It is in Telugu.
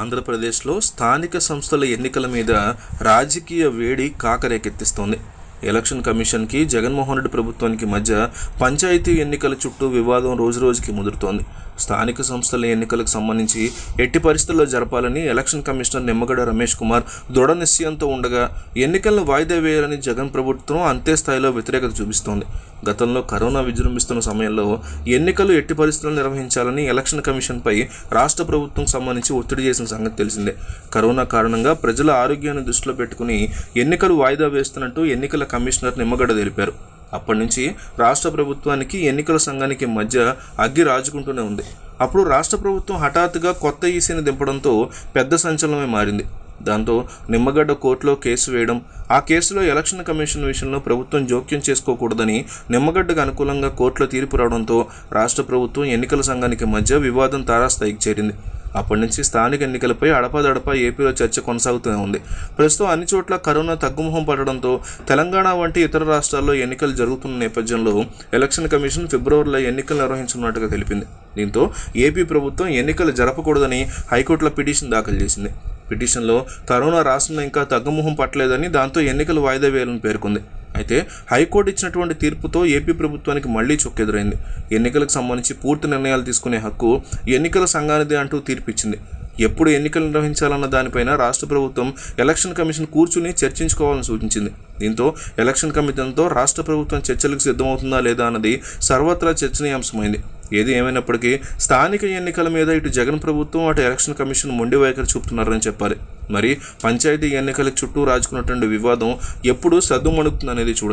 ఆంధ్రప్రదేశ్లో స్థానిక సంస్థల ఎన్నికల మీద రాజకీయ వేడి కాకరేకెత్తిస్తోంది. ఎలక్షన్ కమిషన్కి జగన్మోహన్ రెడ్డి ప్రభుత్వానికి మధ్య పంచాయతీ ఎన్నికల చుట్టూ వివాదం రోజురోజుకి ముదురుతోంది. స్థానిక సంస్థల ఎన్నికలకు సంబంధించి ఎట్టి పరిస్థితుల్లో జరపాలని ఎలక్షన్ కమిషనర్ నిమ్మగడ రమేష్ కుమార్ దృఢ నిశ్చయంతో ఉండగా ఎన్నికలను వాయిదా వేయాలని జగన్ ప్రభుత్వం అంతే స్థాయిలో వ్యతిరేకత చూపిస్తోంది. గతంలో కరోనా విజృంభిస్తున్న సమయంలో ఎన్నికలు ఎట్టి పరిస్థితుల్లో నిర్వహించాలని ఎలక్షన్ కమిషన్పై రాష్ట్ర ప్రభుత్వం సంబంధించి ఒత్తిడి చేసిన సంగతి తెలిసిందే. కరోనా కారణంగా ప్రజల ఆరోగ్యాన్ని దృష్టిలో పెట్టుకుని ఎన్నికలు వాయిదా వేస్తున్నట్టు ఎన్నికల కమిషనర్ నిమ్మగడ్డ తెలిపారు. అప్పటి నుంచి రాష్ట్ర ప్రభుత్వానికి ఎన్నికల సంఘానికి మధ్య అగ్గి రాజుకుంటూనే ఉంది. అప్పుడు రాష్ట్ర ప్రభుత్వం హఠాత్తుగా కొత్త ఈసీని దింపడంతో పెద్ద సంచలనమే మారింది. దాంతో నిమ్మగడ్డ కోర్టులో కేసు వేయడం ఆ కేసులో ఎలక్షన్ కమిషన్ విషయంలో ప్రభుత్వం జోక్యం చేసుకోకూడదని నిమ్మగడ్డకు అనుకూలంగా కోర్టులో తీర్పు రావడంతో రాష్ట్ర ప్రభుత్వం ఎన్నికల సంఘానికి మధ్య వివాదం తారాస్థాయికి చేరింది. అప్పటి నుంచి స్థానిక ఎన్నికలపై అడపాదడపా ఏపీలో చర్చ కొనసాగుతూనే ఉంది. ప్రస్తుతం అన్ని చోట్ల కరోనా తగ్గుముఖం పడడంతో తెలంగాణ వంటి ఇతర రాష్ట్రాల్లో ఎన్నికలు జరుగుతున్న నేపథ్యంలో ఎలక్షన్ కమిషన్ ఫిబ్రవరిలో ఎన్నికలు నిర్వహించనున్నట్టుగా తెలిపింది. దీంతో ఏపీ ప్రభుత్వం ఎన్నికలు జరపకూడదని హైకోర్టులో పిటిషన్ దాఖలు చేసింది. పిటిషన్లో కరోనా రాష్ట్రంలో ఇంకా తగ్గుముఖం పట్టలేదని దాంతో ఎన్నికలు వాయిదా వేయాలని పేర్కొంది. అయితే హైకోర్టు ఇచ్చినటువంటి తీర్పుతో ఏపీ ప్రభుత్వానికి మళ్ళీ చొక్కెదురైంది. ఎన్నికలకు సంబంధించి పూర్తి నిర్ణయాలు తీసుకునే హక్కు ఎన్నికల సంఘానిది అంటూ తీర్పిచ్చింది. ఎప్పుడు ఎన్నికలు నిర్వహించాలన్న దానిపైన రాష్ట్ర ప్రభుత్వం ఎలక్షన్ కమిషన్ కూర్చుని చర్చించుకోవాలని సూచించింది. దీంతో ఎలక్షన్ కమిషన్తో రాష్ట్ర ప్రభుత్వం చర్చలకు సిద్ధమవుతుందా లేదా అన్నది సర్వత్రా చర్చనీయాంశమైంది. ఏది ఏమైనప్పటికీ స్థానిక ఎన్నికల మీద ఇటు జగన్ ప్రభుత్వం అటు ఎలక్షన్ కమిషన్ మొండి వైఖరి చూపుతున్నారని చెప్పాలి. మరి పంచాయతీ ఎన్నికల చుట్టూ రాజుకున్నటువంటి వివాదం ఎప్పుడు సద్దుమణుగుతుందనేది చూడాలి.